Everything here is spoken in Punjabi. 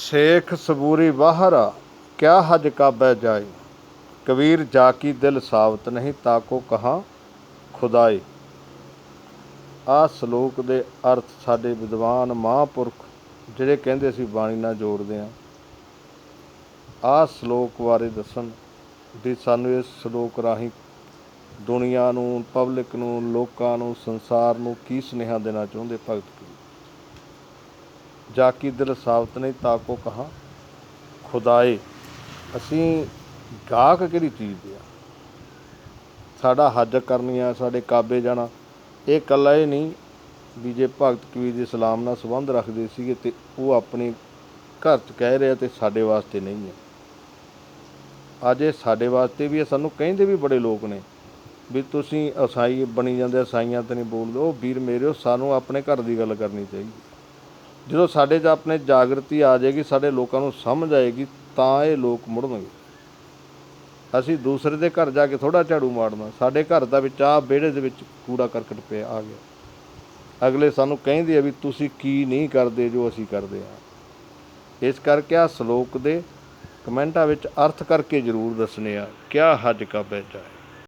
ਸ਼ੇਖ ਸਬੂਰੀ ਬਾਹਰਾ ਕਿਆ ਹਜ ਕਾਬੈ ਜਾਏ? ਕਬੀਰ ਜਾ ਕੀ ਦਿਲ ਸਾਬਤ ਨਹੀਂ ਤਾਕੋ ਕਹਾ ਖੁਦਾਏ? ਆ ਸ਼ਲੋਕ ਦੇ ਅਰਥ ਸਾਡੇ ਵਿਦਵਾਨ ਮਹਾਂਪੁਰਖ, ਜਿਹੜੇ ਕਹਿੰਦੇ ਅਸੀਂ ਬਾਣੀ ਨਾਲ ਜੋੜਦੇ ਆ। ਆ ਸ਼ਲੋਕ ਬਾਰੇ ਦੱਸਣ ਵੀ ਸਾਨੂੰ ਇਸ ਸ਼ਲੋਕ ਰਾਹੀਂ ਦੁਨੀਆ ਨੂੰ, ਪਬਲਿਕ ਨੂੰ, ਲੋਕਾਂ ਨੂੰ, ਸੰਸਾਰ ਨੂੰ ਕੀ ਸੁਨੇਹਾ ਦੇਣਾ ਚਾਹੁੰਦੇ ਭਗਤ ਕਬੀਰ ਜਾ ਕੀ ਦਿਲ ਸਾਬਤ ਨਹੀਂ ਤਾਕੋ ਕਹਾ ਖੁਦਾਏ। ਅਸੀਂ ਗਾਹਕ ਕਿਹੜੀ ਚੀਜ਼ ਦੇ ਆ? ਸਾਡਾ ਹੱਜ ਕਰਨੀ ਆ, ਸਾਡੇ ਕਾਬੇ ਜਾਣਾ। ਇਹ ਇਕੱਲਾ ਹੀ ਨਹੀਂ ਵੀ ਜੇ ਭਗਤ ਕਬੀਰ ਦੇ ਇਸਲਾਮ ਨਾਲ ਸੰਬੰਧ ਰੱਖਦੇ ਸੀਗੇ ਤੇ ਉਹ ਆਪਣੇ ਘਰ 'ਚ ਕਹਿ ਰਿਹਾ ਤੇ ਸਾਡੇ ਵਾਸਤੇ ਨਹੀਂ ਹੈ ਅੱਜ ਇਹ ਸਾਡੇ ਵਾਸਤੇ ਵੀ ਹੈ ਸਾਨੂੰ ਕਹਿੰਦੇ ਵੀ ਬੜੇ ਲੋਕ ਨੇ ਵੀ ਤੁਸੀਂ ਈਸਾਈ ਬਣੀ ਜਾਂਦੇ ਅਸਾਈਆਂ ਤੇ ਨਹੀਂ ਬੋਲਦੇ। ਉਹ ਵੀਰ ਮੇਰਿਓ ਸਾਨੂੰ ਆਪਣੇ ਘਰ ਦੀ ਗੱਲ ਕਰਨੀ ਚਾਹੀਦੀ। ਜਦੋਂ ਸਾਡੇ 'ਚ ਆਪਣੇ ਜਾਗਰਤੀ ਆ ਜਾਏਗੀ, ਸਾਡੇ ਲੋਕਾਂ ਨੂੰ ਸਮਝ ਆਏਗੀ, ਤਾਂ ਇਹ ਲੋਕ ਮੁੜਨਗੇ। ਅਸੀਂ ਦੂਸਰੇ ਦੇ ਘਰ ਜਾ ਕੇ ਥੋੜਾ ਝਾੜੂ ਮਾਰਨਾ। ਸਾਡੇ ਘਰ ਦਾ ਵਿੱਚ ਆ ਵਿਹੜੇ ਦੇ ਵਿੱਚ ਕੂੜਾ ਕਰਕਟ ਪਿਆ ਆ ਗਿਆ। ਅਗਲੇ ਸਾਨੂੰ ਕਹਿੰਦੇ ਆ ਵੀ ਤੁਸੀਂ ਕੀ ਨਹੀਂ ਕਰਦੇ ਜੋ ਅਸੀਂ ਕਰਦੇ ਆ। ਇਸ ਕਰਕੇ ਆ ਸ਼ਲੋਕ ਦੇ ਕਮੈਂਟਾਂ ਵਿੱਚ ਅਰਥ ਕਰਕੇ ਜ਼ਰੂਰ ਦੱਸਣੇ ਆ, ਕਿਆ ਹੱਜ ਕਾ ਬੈਜਾ ਹੈ